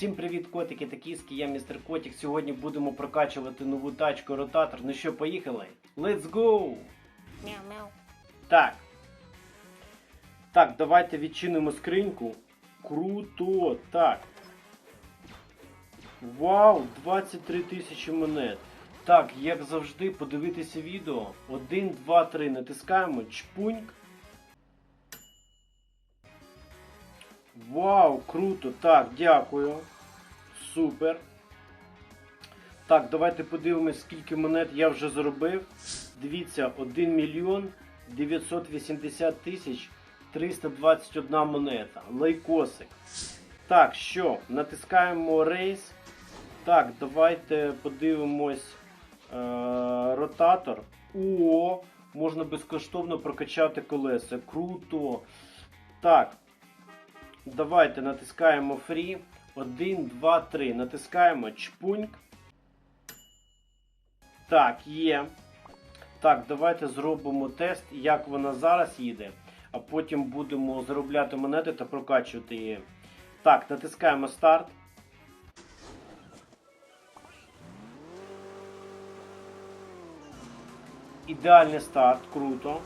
Всім привіт, котики та кіски, я містер Котик. Сьогодні будемо прокачувати нову тачку ротатор. Ну що, поїхали? Let's go! Мяу-мяу. Так. Так, давайте відчинимо скриньку. Круто! Так. Вау! 23 тисячі монет. Так, як завжди, подивитися відео. 1, 2, 3. Натискаємо. Чпуньк. Вау, круто! Так, дякую. Супер. Так, давайте подивимось, скільки монет я вже заробив. Дивіться, 1 мільйон 980 тисяч 321 монета. Лайкосик. Так, що? Натискаємо рейс. Так, давайте подивимось е, ротатор. О, можна безкоштовно прокачати колеса. Круто. Так. Давайте натискаємо Free. 1, 2, 3. Натискаємо чпуньк. Так, є. Так, давайте зробимо тест, як вона зараз їде, а потім будемо заробляти монети та прокачувати її. Так, натискаємо старт. Ідеальний старт, круто.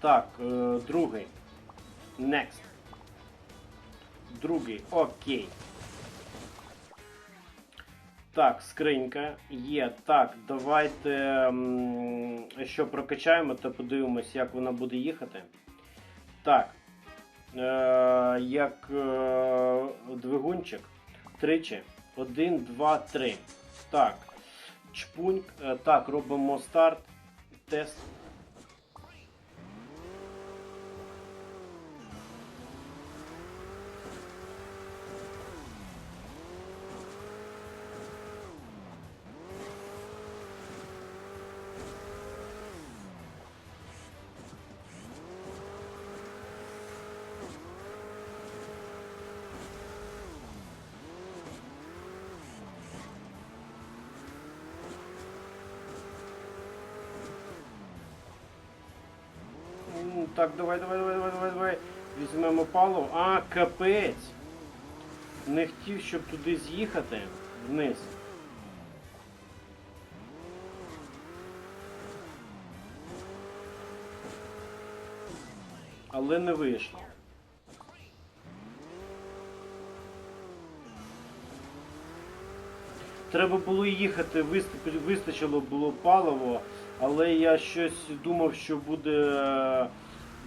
Так, е, другий. Next. Другий. Окей. Так, скринька є. Так, давайте що прокачаємо та подивимось, як вона буде їхати. Так. Е, як е, двигунчик. Тричі. Один, два, три. Так. Чпуньк. Е, так, робимо старт. Тест. Так, давай, давай, давай, давай, давай, давай. Візьмемо паливо. А, капець. Не хотів, щоб туди з'їхати вниз. Але не вийшло. Треба було їхати, вистачило, було паливо, але я щось думав, що буде е,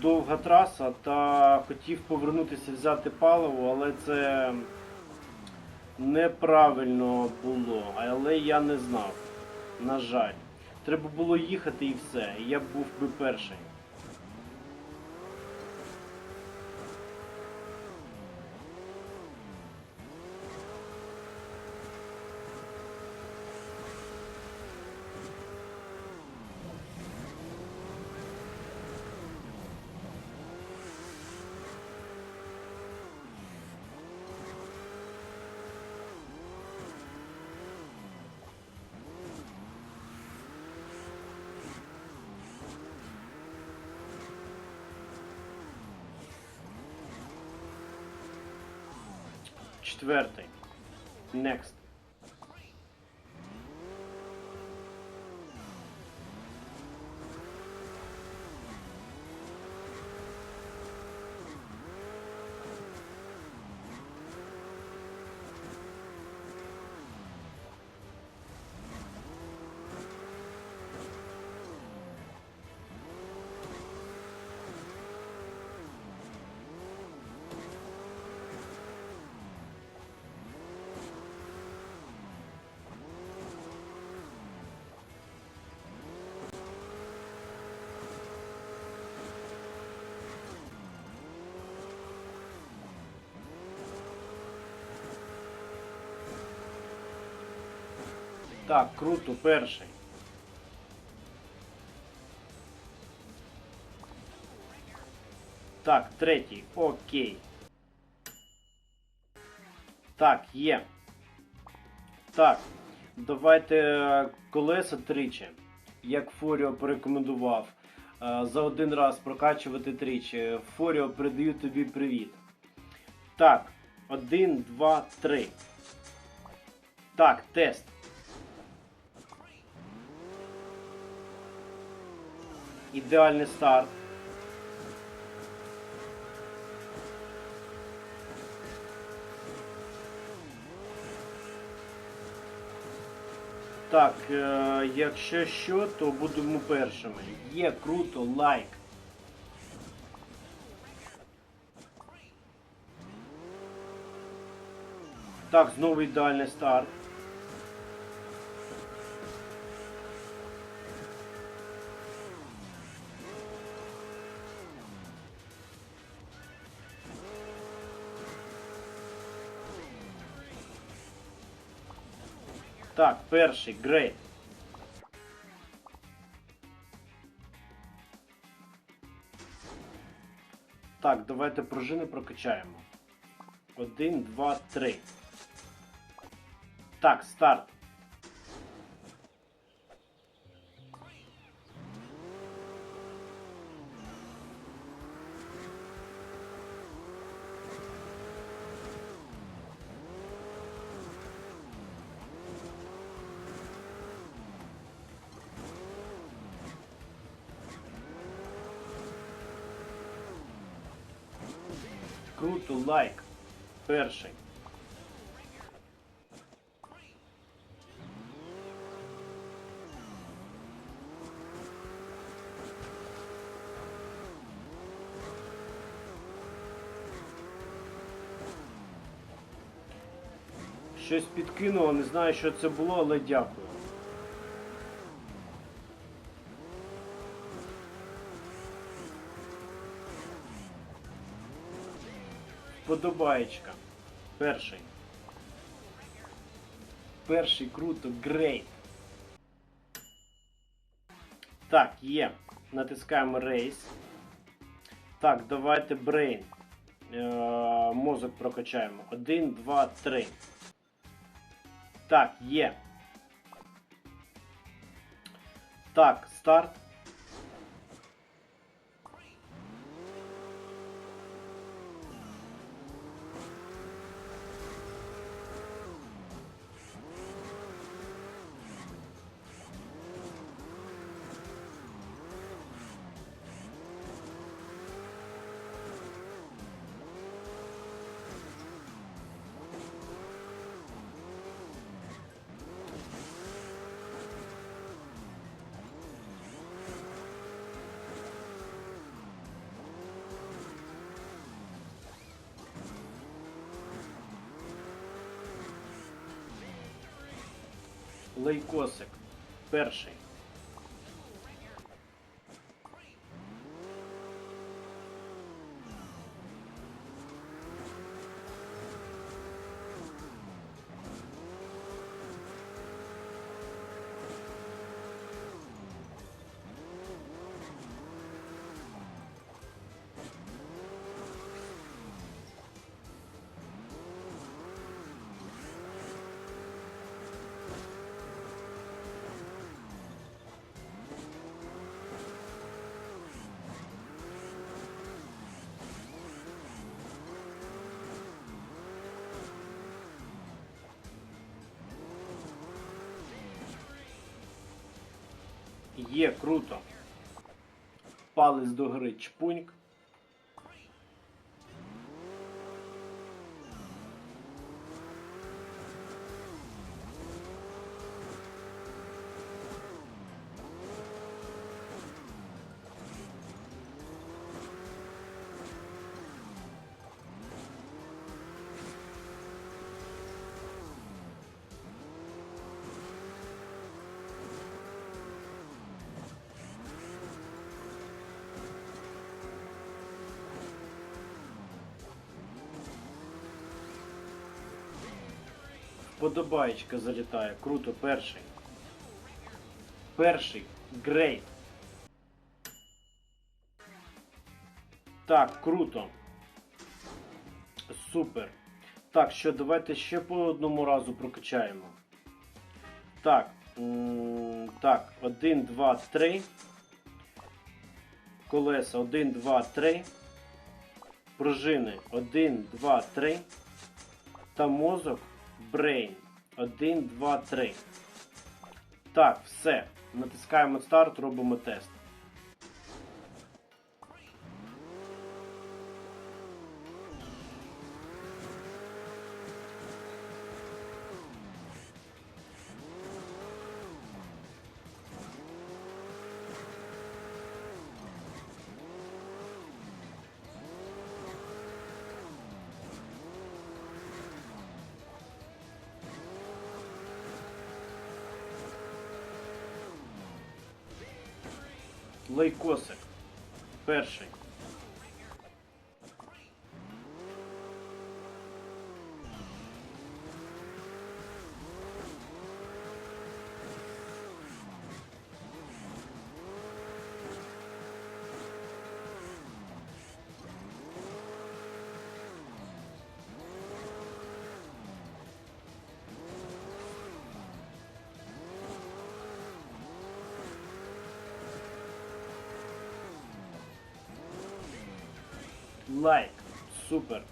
довга траса та хотів повернутися взяти паливо, але це неправильно було. Але я не знав. На жаль. Треба було їхати і все. Я був би перший. Четвертий. Next. Так, круто, перший. Так, третій. Окей. Так, є. Так. Давайте е, колеса тричі. Як Форіо порекомендував. е, За один раз прокачувати тричі. Форіо передаю тобі привіт. Так. Один, два, три. Так, тест. Ідеальний старт. Так, е, якщо що, то будемо першими. Є круто, лайк. Так, знову ідеальний старт. Так, перший, грей. Так, давайте пружини прокачаємо. Один, два, три. Так, старт. Круто, лайк. Перший. Щось підкинуло, не знаю, що це було, але дякую. Подобаєчка. Перший. Перший круто, грейт. Так, є. Натискаємо рейс. Так, давайте брейн. Мозок прокачаємо. Один, два, три. Так, є. Так, старт. Лейкосик. Перший. Є, круто. Палець до гри чпуньк. Подобаєчка залітає. Круто, перший. Перший. Грейт. Так, круто. Супер. Так, що, давайте ще по одному разу прокачаємо. Так. Так, 1, 2, 3. Колеса 1, 2, 3. Пружини 1, 2, 3. Та мозок Brain. 1, 2, 3. Так, все. Натискаємо старт, робимо тест. Лейкосик. Перший. Лайк. Супер.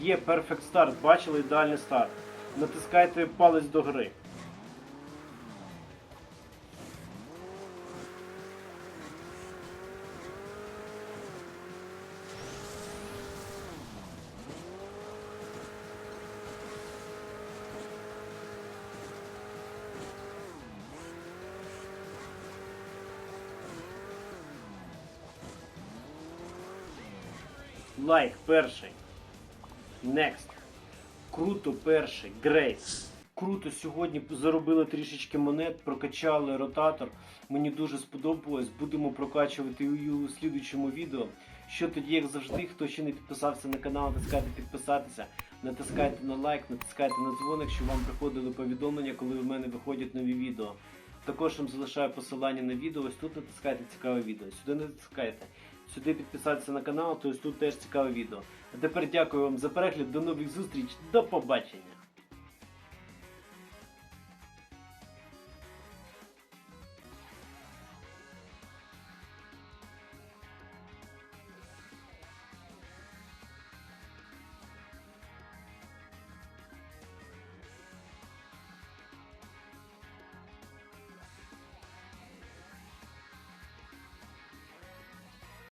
Є перфект старт, Бачили ідеальний старт. Натискайте палець до гри. Лайк перший. Next. Круто перший. Great. Круто сьогодні заробили трішечки монет, прокачали ротатор. Мені дуже сподобалось. Будемо прокачувати у слідуючому відео. Що тоді, як завжди, хто ще не підписався на канал, натискайте підписатися, натискайте на лайк, натискайте на дзвоник, щоб вам приходили повідомлення, коли в мене виходять нові відео. Також вам залишаю посилання на відео. Ось тут натискайте цікаве відео. Сюди натискайте. Сюди підписатися на канал, то тут теж цікаве відео. А тепер дякую вам за перегляд, до нових зустріч, до побачення!